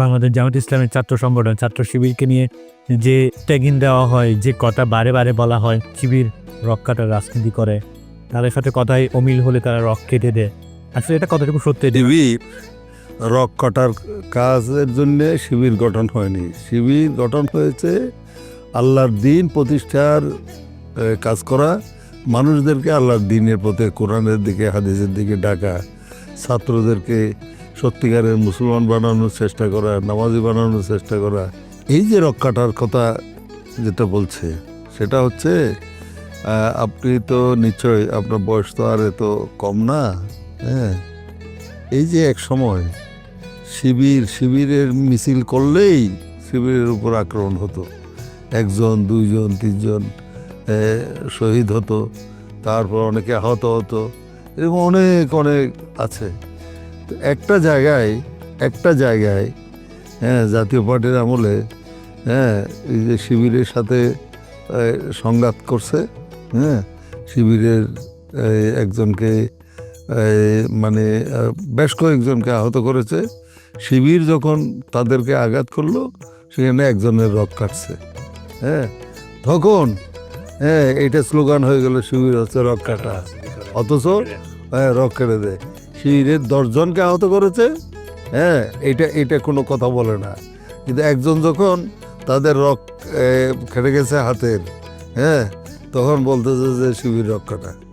বাংলাদেশ জামাত ইসলামের ছাত্র সংগঠন, ছাত্র শিবিরকে নিয়ে যে ট্যাগিন দেওয়া হয়, যে কথা বারে বারে বলা হয়, শিবির রক কাটার রাজনীতি করে, তাদের সাথে কথায় অমিল হলে তারা রক কেটে দেয়। আসলে এটা কতটুকু সত্যি শিবির রক কাটার কাজের জন্য শিবির গঠন হয়নি। শিবির গঠন হয়েছে আল্লাহর দিন প্রতিষ্ঠার কাজ করা, মানুষদেরকে আল্লাহর দিনের পথে কোরআনের দিকে, হাদিসের দিকে ডাকা, ছাত্রদেরকে সত্যিকারের মুসলমান বানানোর চেষ্টা করা, নামাজি বানানোর চেষ্টা করা, এই যে রক্ষাটার কথা যেটা বলছে, সেটা হচ্ছে আপনি তো নিশ্চয় আপনার বয়স তো আর এত কম না হ্যাঁ? এই যে এক সময় শিবির, শিবিরের মিছিল করলেই শিবিরের উপর আক্রমণ হতো। একজন, দুইজন, তিনজন শহীদ হতো, তারপর অনেকে আহত হতো, এরকম অনেক অনেক আছে। একটা জায়গায় একটা জায়গায় হ্যাঁ জাতীয় পার্টির আমলে হ্যাঁ এই যে শিবিরের সাথে সংঘাত করছে হ্যাঁ শিবিরের একজনকে মানে বেশ কয়েকজনকে আহত করেছে। শিবির যখন তাদেরকে আঘাত করল, সেখানে একজনের রক কাটছে হ্যাঁ তখন হ্যাঁ এটা স্লোগান হয়ে গেল, শিবির হচ্ছে রক কাটা, অথচ হ্যাঁ রক কেটে দেয়। শিবিরের দশজনকে আহত করেছে। হ্যাঁ এটা এটা কোনো কথা বলে না। কিন্তু একজন যখন তাদের রক খেটে গেছে হাতের হ্যাঁ তখন বলতেছে যে শিবির রক কাটা